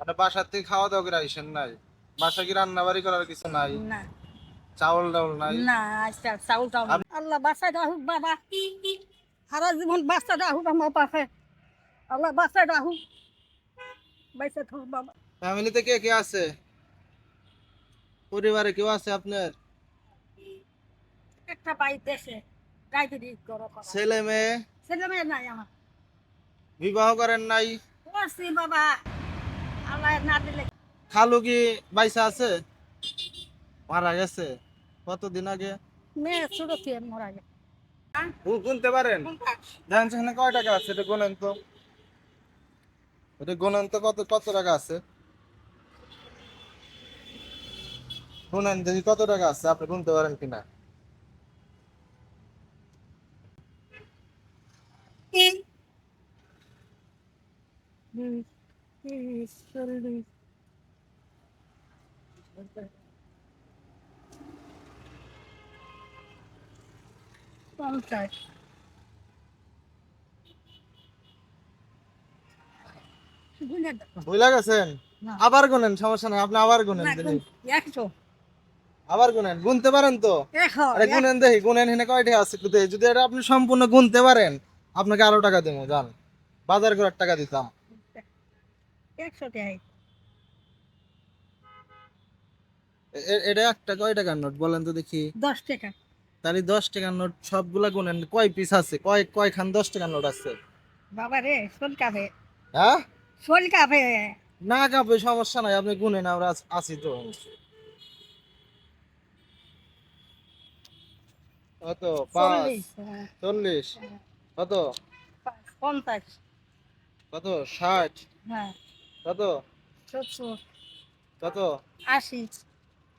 মানে বাসার থেকে খাওয়া দাওয়া করে আইসেন নাই? বাসা কি রান্না বাড়ি করার কিছু নাই? না। চাউল ডাউল নাই? না চাউল টাউল আল্লাহ বাসায় রাহুক বাবা। সারা জীবন বাচ্চা রাহুক আমার পাশে আল্লাহ বাসায় রাহুক বাইসে থাকুক বাবা। ফ্যামিলিতে কে কে আছে? পরিবারে কেউ আছে আপনার? একটা গাইতে দিয়ে ছেলে মেয়ে ছেলে মেয়ে নাই আমার। বিবাহ করেন নাই? করছি বাবা। খালু কি বাইসা আছে মারা গেছে। কতদিন আগে? মেয়ে ছোট থেকে গেছে। গুনতে পারেন? দেখেন সেখানে কয় টাকা আছে এটা গোনেন তো। এটা গোনেন তো কত কত টাকা আছে? শুনেন দেখি কত টাকা আছে আপনি গুনতে পারেন কিনা বিশ, তিরিশ, চল্লিশ পঞ্চাশ গেছেন আবার গুনেন সমস্যা নাই আপনি আবার গুনেন একশো। আবার গুনেন গুনতে পারেন তো? আরে গুনেন দেখি গুনেন হেনে কয়টা আছে যদি এটা আপনি সম্পূর্ণ গুনতে পারেন আপনাকে আরও টাকা দেবো জান। বাজার করার টাকা দিতাম। একশো টাকা এ- এ- এটা একটা কয় টাকার নোট বলেন তো দেখি? দশ টাকা। তাহলে দশ টাকার নোট সবগুলা গুনেন কয় পিস আছে? কয় কয়খান দশ টাকার নোট আছে? বাবা রে শোল কাপে। হ্যাঁ? শোল কাপে। না কাপে সমস্যা নাই আপনি গুনেন আমরা আছি তো। কত? পাঁচ চল্লিশ হ্যাঁ, কত? পঞ্চাশ। কত? ষাট। হ্যাঁ। কত? সত্তর কত? আশি।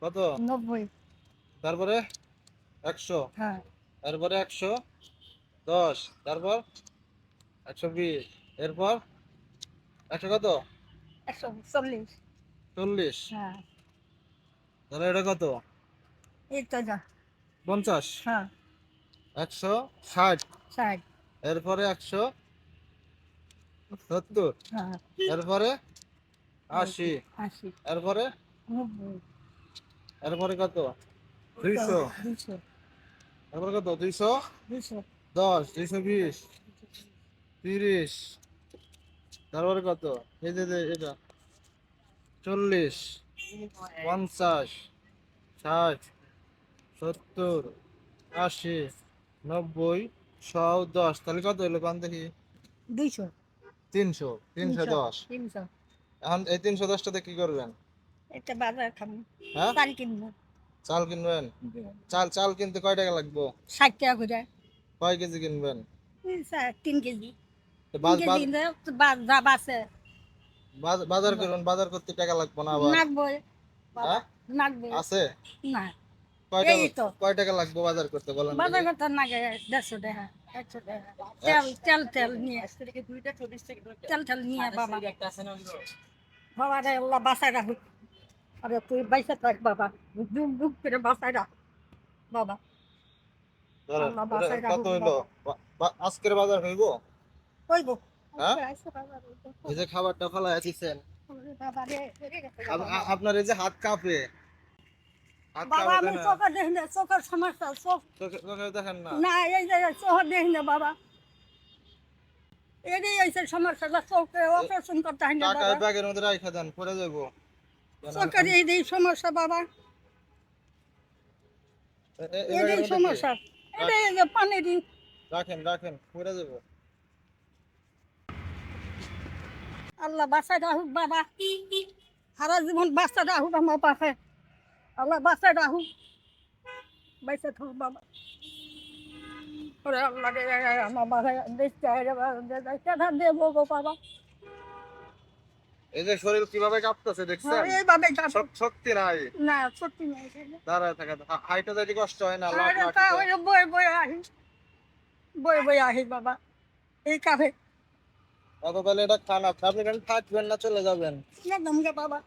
কত? নব্বই। তারপরে একশো। হ্যাঁ। তারপরে একশো দশ। তারপর একশো বিশ। এরপর একশো কত? একশো চল্লিশ। চল্লিশ। হ্যাঁ। তাহলে এটা কত? পঞ্চাশ। হ্যাঁ। একশো ষাট। ষাট। এরপরে একশো সত্তর। হ্যাঁ। এরপরে আশি। এরপরে? এরপরে কত? দুইশো। এরপরে কত? দুইশো? দশ দুইশো বিশ তিরিশ। তারপরে কত? এই যে এটা। চল্লিশ পঞ্চাশ ষাট সত্তর আশি নব্বই শো দশ। তাহলে কত হলো? কান দেখি। দুইশো। তিনশো তিনশো দশ। তিনশো। এখন এই তিনশো দশটাতে কি করবেন? একটা বাজার খাব। হ্যাঁ? চাল কিনবো। চাল কিনবেন? চাল চাল কিনতে কয় টাকা লাগবে? ষাট টাকা করে। কয় কেজি কিনবেন? তিন কেজি। বাজার করবেন বাজার করতে টাকা লাগবে না নাকবো হ্যাঁ? আছে? না। কয় এই কয় টাকা লাগবে বাজার করতে বলেন বাজার করতে নাগে দেড়শো টাকা একশো টাকা। তেল তেল তেল নিয়ে তেল তেল নিয়ে বাবা। বাবা রে আল্লাহ বাসায় রাখুক। আরে তুই বাইসে থাক বাবা। ডুব ডুব করে বাসায় রাখ। বাবা। ধরেন, আল্লাহ এটা বাসায় কত হইল? বা- বা- আজকের বাজার হইব? হ্যাঁ? এই যে খাবারটা ফেলা দিচ্ছেন আপনার এই যে হাত কাঁপে। বাবা আমি চোখে দেখি না চোখের সমস্যা চোখ। দেখেন না। না এই যে চোখ দেখি না বাবা। এরই এইসব সমস্যা চোখে অপারেশন করতে হয় না টাকা ব্যাগের মধ্যে রাখা দেন যাব। চোখের এই সমস্যা বাবা? সমস্যা। এটাই যে রাখেন রাখেন পড়ে যাব। আল্লাহ বাসায় রাহুক বাবা। সারা জীবন বাচ্চা রাহুক আমার পাশে। আল্লাহ বাসায় রাহুক বাইসে থাকুক বাবা। ওরে আল্লাহ রে আমার বাসায় দেখতে কেনা দেবো গো বাবা। এই যে শরীর কীভাবে কাঁপতেছে দেখছেন? এইভাবে যাব। শক্তি নাই। না সত্যি নাই দাঁড়ায় থাকা হাইটা যাইতে কষ্ট হয় না বই বই আহি। বই বই আহি বাবা। এই কাফে অত তাহলে এটা খান আপনি থাকবেন না চলে যাবেন। না দমকে বাবা।